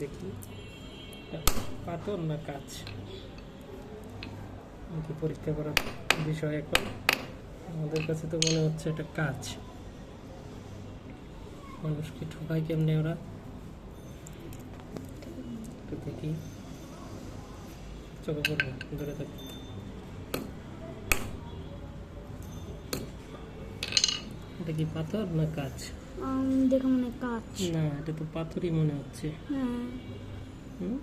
দেখি। পাথর না কাজ? কি পরীক্ষা করার বিষয় এখন? আমাদের কাছে তো মনে হচ্ছে এটা কাজ। মানুষকে ঠকায় কেমনে ওরা? একটু দেখি। চোখে পড়বে, ধরে থাকি এটা কি পাথর না কাজ দেখো মনে কাজ না এটা তো পাথরই মনে হচ্ছে। হ্যাঁ। হুম?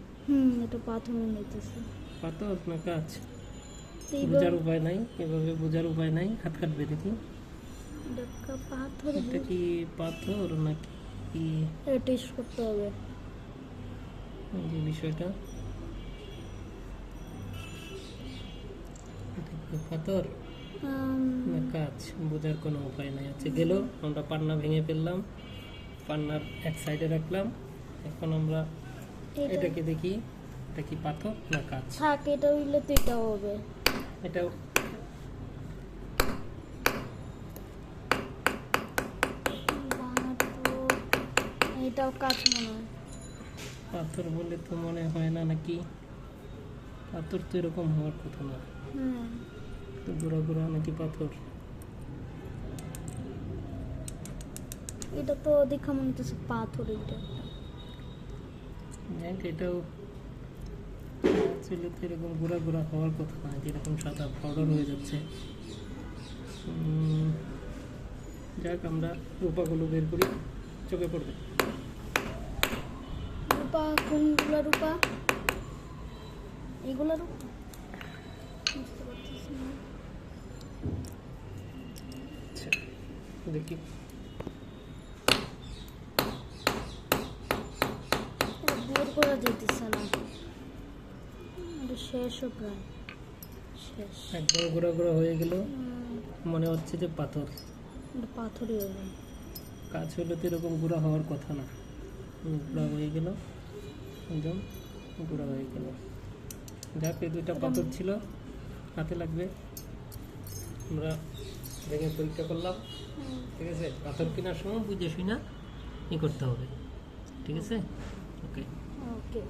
এটা পাথর মনে হইতেছে। পাথর না কাজ তো বোঝার উপায় নাই এভাবে বোঝার উপায় নাই হাত কাটবে দেখি। পাথর এটা কি পাথর নাকি? কি টেস্ট করতে হবে। যে বিষয়টা। পাথর? কাজ বোঝার কোনো উপায় নাই। আছে গেল আমরা পান্না ভেঙে ফেললাম পান্নার এক সাইডে রাখলাম। এখন আমরা এটাকে দেখি এটা কি পাথর না কাজ থাক এটা হইলে তো এটা হবে। এটাও। এটাও কাজ মনে হয়। পাথর বলে তো মনে হয় না নাকি? পাথর তো এরকম হওয়ার কথা না। তো গোড়া গোড়া নাকি পাথর? এটা তো দেখা মনে হচ্ছে পাথর এটা যাক এটাও তো এরকম গোড়া গোড়া হওয়ার কথা না যেরকম সাদা পাউডার হয়ে যাচ্ছে। যাক আমরা রূপাগুলো বের করি চোখে পড়বে। রূপা কোনগুলা রূপা? এগুলা রূপা? বুঝতে পারতেছি না। দেখি। বের করা যেতেছে না। শেষও প্রায়। শেষ। একদম গোড়া গোড়া হয়ে গেল। মনে হচ্ছে যে পাথর। পাথরই হবে কাজ হলে তো এরকম গুঁড়া হওয়ার কথা না। গুঁড়া হয়ে গেল। একদম গুঁড়া হয়ে গেল। যাক এই দুইটা পাথর ছিল। হাতে লাগবে। আমরা ভেঙে পরীক্ষা করলাম ঠিক আছে? পাথর কেনার সময় বুঝে শুনে ই করতে হবে ঠিক আছে? ওকে ওকে